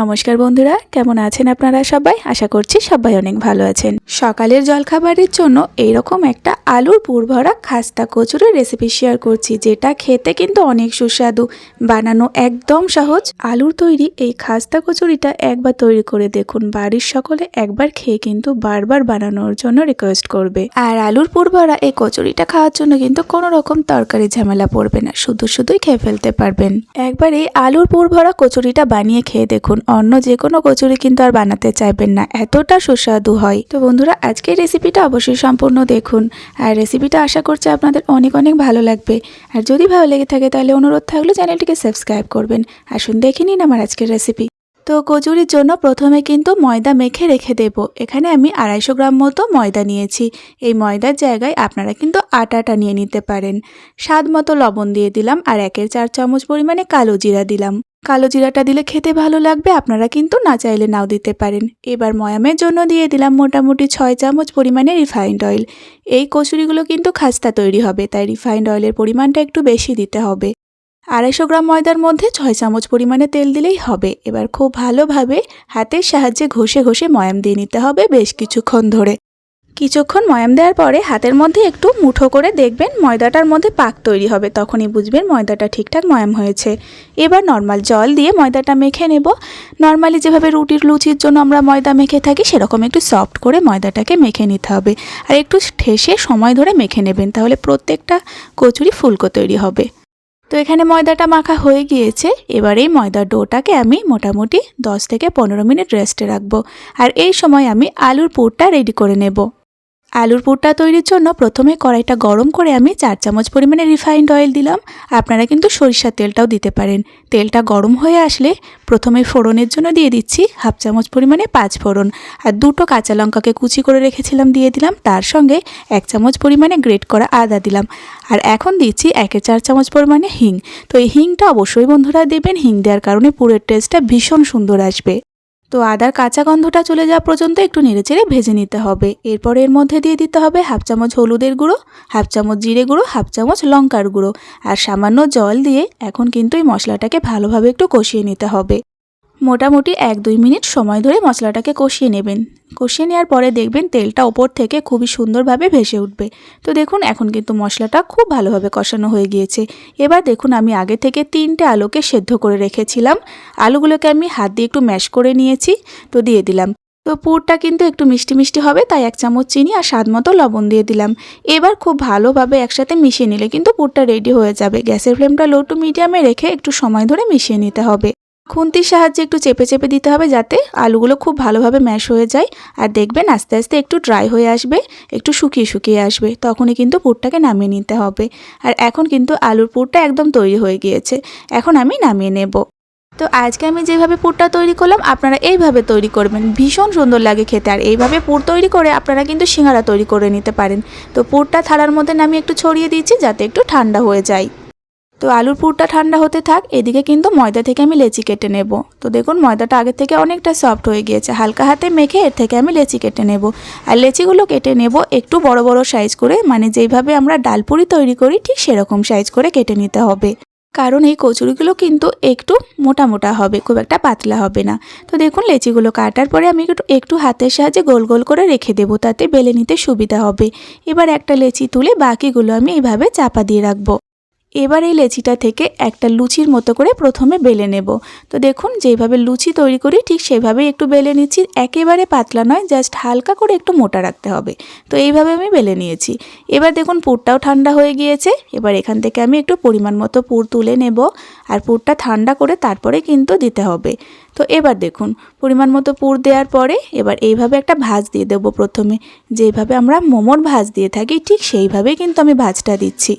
নমস্কার বন্ধুরা, কেমন আছেন আপনারা সবাই? আশা করছি সবাই অনেক ভালো আছেন। সকালের জলখাবারের জন্য এইরকম একটা আলুর পুরভরা খাস্তা কচুরির রেসিপি শেয়ার করছি, যেটা খেতে কিন্তু অনেক সুস্বাদু। বানানো একদম সহজ। আলুর তৈরি এই খাস্তা কচুরিটা একবার তৈরি করে দেখুন। বাড়ির সকলে একবার খেয়ে কিন্তু বারবার বানানোর জন্য রিকোয়েস্ট করবে। আর আলুর পুরভরা এই কচুরিটা খাওয়ার জন্য কিন্তু কোনো রকম তরকারি ঝামেলা পড়বে না। শুধু শুধুই খেয়ে ফেলতে পারবেন। একবার এই আলুর পুরভরা কচুরিটা বানিয়ে খেয়ে দেখুন। অন্য যে কোনো কচুরি কিন্তু আর বানাতে চাইবেন না। এতটা সুস্বাদু হয়। তো বন্ধুরা, আজকের রেসিপিটা অবশ্যই সম্পূর্ণ দেখুন। আর রেসিপিটা আশা করছি আপনাদের অনেক অনেক ভালো লাগবে। আর যদি ভালো লেগে থাকে তাহলে অনুরোধ থাকলে চ্যানেলটিকে সাবস্ক্রাইব করবেন। আসুন দেখে নিন আমার আজকের রেসিপি তো কচুরির জন্য প্রথমে কিন্তু ময়দা মেখে রেখে দেব। এখানে আমি আড়াইশো গ্রাম মতো ময়দা নিয়েছি। এই ময়দার জায়গায় আপনারা কিন্তু আটাটা নিয়ে নিতে পারেন। স্বাদ মতো লবণ দিয়ে দিলাম আর একের চার চামচ পরিমাণে কালো জিরা দিলাম। কালো জিরাটা দিলে খেতে ভালো লাগবে, আপনারা কিন্তু না চাইলে নাও দিতে পারেন। এবার ময়ামের জন্য দিয়ে দিলাম মোটামুটি ছয় চামচ পরিমাণে রিফাইন্ড অয়েল। এই কচুরিগুলো কিন্তু খাস্তা তৈরি হবে, তাই রিফাইন্ড অয়েলের পরিমাণটা একটু বেশি দিতে হবে। আড়াইশো গ্রাম ময়দার মধ্যে ছয় চামচ পরিমাণে তেল দিলেই হবে। এবার খুব ভালোভাবে হাতের সাহায্যে ঘষে ঘষে ময়াম দিয়ে নিতে হবে বেশ কিছুক্ষণ ধরে। কিছুক্ষণ ময়াম দেওয়ার পরে হাতের মধ্যে একটু মুঠো করে দেখবেন ময়দাটার মধ্যে পাক তৈরি হবে, তখনই বুঝবেন ময়দাটা ঠিকঠাক ময়াম হয়েছে। এবার নর্মাল জল দিয়ে ময়দাটা মেখে নেব। নর্মালি যেভাবে রুটির লুচির জন্য আমরা ময়দা মেখে থাকি, সেরকম একটু সফট করে ময়দাটাকে মেখে নিতে হবে। আর একটু ঠেসে সময় ধরে মেখে নেবেন, তাহলে প্রত্যেকটা কচুরি ফুলকো তৈরি হবে। তো এখানে ময়দাটা মাখা হয়ে গিয়েছে। এবার এই ময়দার ডোটাকে আমি মোটামুটি 10 থেকে পনেরো মিনিট রেস্টে রাখব। আর এই সময় আমি আলুর পুরটা রেডি করে নেব। আলুর পুরটা তৈরির জন্য প্রথমে কড়াইটা গরম করে আমি চার চামচ পরিমাণে রিফাইন্ড অয়েল দিলাম। আপনারা কিন্তু সরিষার তেলটাও দিতে পারেন। তেলটা গরম হয়ে আসলে প্রথমে ফোড়নের জন্য দিয়ে দিচ্ছি হাফ চামচ পরিমাণে পাঁচ ফোড়ন। আর দুটো কাঁচা লঙ্কাকে কুচি করে রেখেছিলাম, দিয়ে দিলাম। তার সঙ্গে এক চামচ পরিমাণে গ্রেট করা আদা দিলাম। আর এখন দিচ্ছি একে চার চামচ পরিমাণে হিং। তো এই হিংটা অবশ্যই বন্ধুরা দেবেন। হিং দেওয়ার কারণে পুরের টেস্টটা ভীষণ সুন্দর আসবে। তো আদার কাঁচা গন্ধটা চলে যাওয়া পর্যন্ত একটু নেড়েচেড়ে ভেজে নিতে হবে। এরপর এর মধ্যে দিয়ে দিতে হবে হাফ চামচ হলুদের গুঁড়ো, হাফ চামচ জিরে গুঁড়ো, হাফ চামচ লঙ্কার গুঁড়ো। আর সামান্য জল দিয়ে এখন কিন্তু এই মশলাটাকে ভালোভাবে একটু কষিয়ে নিতে হবে। মোটামুটি এক দুই মিনিট সময় ধরে মশলাটাকে কষিয়ে নেবেন। কষিয়ে নেওয়ার পরে দেখবেন তেলটা ওপর থেকে খুবই সুন্দরভাবে ভেসে উঠবে। তো দেখুন, এখন কিন্তু মশলাটা খুব ভালোভাবে কষানো হয়ে গিয়েছে। এবার দেখুন, আমি আগে থেকে তিনটে আলুকে সেদ্ধ করে রেখেছিলাম। আলুগুলোকে আমি হাত দিয়ে একটু ম্যাশ করে নিয়েছি, তো দিয়ে দিলাম। তো পুরটা কিন্তু একটু মিষ্টি মিষ্টি হবে, তাই এক চামচ চিনি আর স্বাদ মতো লবণ দিয়ে দিলাম। এবার খুব ভালোভাবে একসাথে মিশিয়ে নিলে কিন্তু পুরটা রেডি হয়ে যাবে। গ্যাসের ফ্লেমটা লো টু মিডিয়ামে রেখে একটু সময় ধরে মিশিয়ে নিতে হবে। খুন্তির সাহায্যে একটু চেপে চেপে দিতে হবে যাতে আলুগুলো খুব ভালোভাবে ম্যাশ হয়ে যায়। আর দেখবেন আস্তে আস্তে একটু ড্রাই হয়ে আসবে, একটু শুকিয়ে শুকিয়ে আসবে, তখনই কিন্তু পুরটাকে নামিয়ে নিতে হবে। আর এখন কিন্তু আলুর পুরটা একদম তৈরি হয়ে গিয়েছে, এখন আমি নামিয়ে নেব। তো আজকে আমি যেভাবে পুরটা তৈরি করলাম, আপনারা এইভাবে তৈরি করবেন। ভীষণ সুন্দর লাগে খেতে। আর এইভাবে পুর তৈরি করে আপনারা কিন্তু সিঙ্গারা তৈরি করে নিতে পারেন। তো পুরটা থালার মধ্যে নামিয়ে একটু ছড়িয়ে দিচ্ছি যাতে একটু ঠান্ডা হয়ে যায়। তো আলুর পুরটা ঠান্ডা হতে থাক, এদিকে কিন্তু ময়দা থেকে আমি লেচি কেটে নেব। তো দেখুন, ময়দাটা আগে থেকে অনেকটা সফট হয়ে গিয়েছে। হালকা হাতে মেখে এর থেকে আমি লেচি কেটে নেব। আর লেচিগুলো কেটে নেব একটু বড় বড় সাইজ করে মানে যেইভাবে আমরা ডালপুরি তৈরি করি, ঠিক সেরকম সাইজ করে কেটে নিতে হবে। কারণ এই কচুরিগুলো কিন্তু একটু মোটা মোটা হবে, খুব একটা পাতলা হবে না। তো দেখুন, লেচিগুলো কাটার পরে আমি একটু একটু হাতের সাহায্যে গোল গোল করে রেখে দেবো, তাতে বেলে নিতে সুবিধা হবে। এবার একটা লেচি তুলে বাকিগুলো আমি এইভাবে চাপা দিয়ে রাখব। এবার এই লেচিটা থেকে একটা লুচির মতো করে প্রথমে বেলে নেব। তো দেখুন, যেইভাবে লুচি তৈরি করি, ঠিক সেভাবেই একটু বেলে নিচ্ছি। একেবারে পাতলা নয়, জাস্ট হালকা করে একটু মোটা রাখতে হবে। তো এইভাবে আমি বেলে নিয়েছি। এবার দেখুন, পুরটাও ঠান্ডা হয়ে গিয়েছে। এবার এখান থেকে আমি একটু পরিমাণ মতো পুর তুলে নেব। আর পুরটা ঠান্ডা করে তারপরে কিন্তু দিতে হবে। তো এবার দেখুন, পরিমাণ মতো পুর দেওয়ার পরে এবার এইভাবে একটা ভাজ দিয়ে দেবো প্রথমে। যেইভাবে আমরা মোমোর ভাজ দিয়ে থাকি, ঠিক সেইভাবেই কিন্তু আমি ভাজটা দিচ্ছি।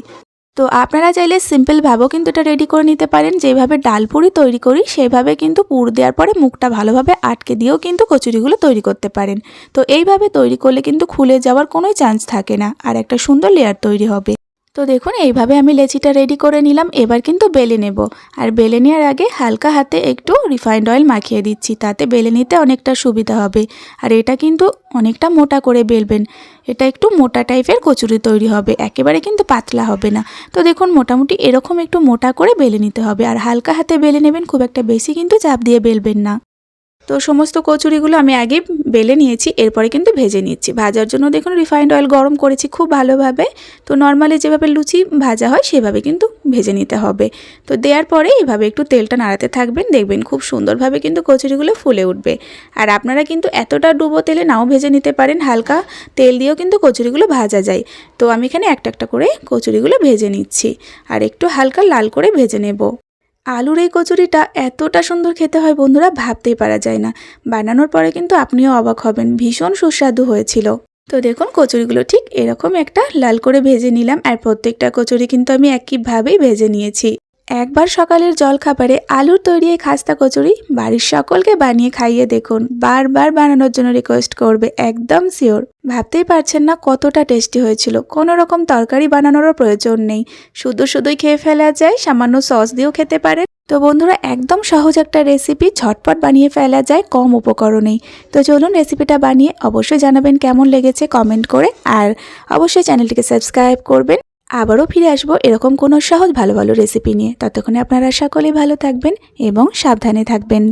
তো আপনারা চাইলে সিম্পলভাবেও কিন্তু এটা রেডি করে নিতে পারেন। যেভাবে ডালপুরি তৈরি করি, সেভাবে কিন্তু পুর দেওয়ার পরে মুখটা ভালোভাবে আটকে দিয়েও কিন্তু কচুরিগুলো তৈরি করতে পারেন। তো এইভাবে তৈরি করলে কিন্তু খুলে যাওয়ার কোনোই চান্স থাকে না। আর একটা সুন্দর লেয়ার তৈরি হবে। তো দেখুন, এইভাবে আমি লেচিটা রেডি করে নিলাম। এবার কিন্তু বেলে নেব। আর বেলে নেওয়ার আগে হালকা হাতে একটু রিফাইন্ড অয়েল মাখিয়ে দিচ্ছি। তাতে বেলে নিতে অনেকটা সুবিধা হবে। আর এটা কিন্তু অনেকটা মোটা করে বেলবেন। এটা একটু মোটা টাইপের কচুরি তৈরি হবে। একেবারে কিন্তু পাতলা হবে না। তো দেখুন, মোটামুটি এরকম একটু মোটা করে বেলে নিতে হবে। আর হালকা হাতে বেলে নেবেন, খুব একটা বেশি কিন্তু চাপ দিয়ে বেলবেন না। তো সমস্ত কচুরিগুলো আমি আগে বেলে নিয়েছি, এরপরে কিন্তু ভেজে নিচ্ছি। ভাজার জন্য দেখুন রিফাইন্ড অয়েল গরম করেছি খুব ভালোভাবে। তো নর্মালি যেভাবে লুচি ভাজা হয়, সেভাবে কিন্তু ভেজে নিতে হবে। তো দেওয়ার পরে এভাবে একটু তেলটা নাড়াতে থাকবেন, দেখবেন খুব সুন্দরভাবে কিন্তু কচুরিগুলো ফুলে উঠবে। আর আপনারা কিন্তু এতটা ডুবো তেলে নাও ভেজে নিতে পারেন, হালকা তেল দিয়েও কিন্তু কচুরিগুলো ভাজা যায়। তো আমি এখানে একটা একটা করে কচুরিগুলো ভেজে নিচ্ছি। আর একটু হালকা লাল করে ভেজে নেব। আলুর এই কচুরিটা এতটা সুন্দর খেতে হয় বন্ধুরা, ভাবতেই পারা যায় না। বানানোর পরে কিন্তু আপনিও অবাক হবেন, ভীষণ সুস্বাদু হয়েছিল। তো দেখুন, কচুরিগুলো ঠিক এরকম একটা লাল করে ভেজে নিলাম, আর প্রত্যেকটা কচুরি কিন্তু আমি একইভাবেই ভেজে নিয়েছি। একবার সকালের জলখাবারে আলুর তৈরি এই খাস্তা কচুরি বাড়ির সকলকে বানিয়ে খাইয়ে দেখুন। বারবার বানানোর জন্য রিকোয়েস্ট করবে একদম শিওর ভাবতেই পারছেন না কতটা টেস্টি হয়েছিল। কোনো রকম তরকারি বানানোরও প্রয়োজন নেই। শুধু শুধুই খেয়ে ফেলা যায়, সামান্য সস দিয়েও খেতে পারে তো বন্ধুরা, একদম সহজ একটা রেসিপি ঝটপট বানিয়ে ফেলা যায় কম উপকরণেই। তো চলুন রেসিপিটা বানিয়ে অবশ্যই জানাবেন কেমন লেগেছে কমেন্ট করে। আর অবশ্যই চ্যানেলটিকে সাবস্ক্রাইব করবেন। আবারও ফিরে আসব এরকম কোনো সহজ ভালো ভালো রেসিপি নিয়ে। ততক্ষণে আপনারা সকলেই ভালো থাকবেন এবং সাবধানে থাকবেন।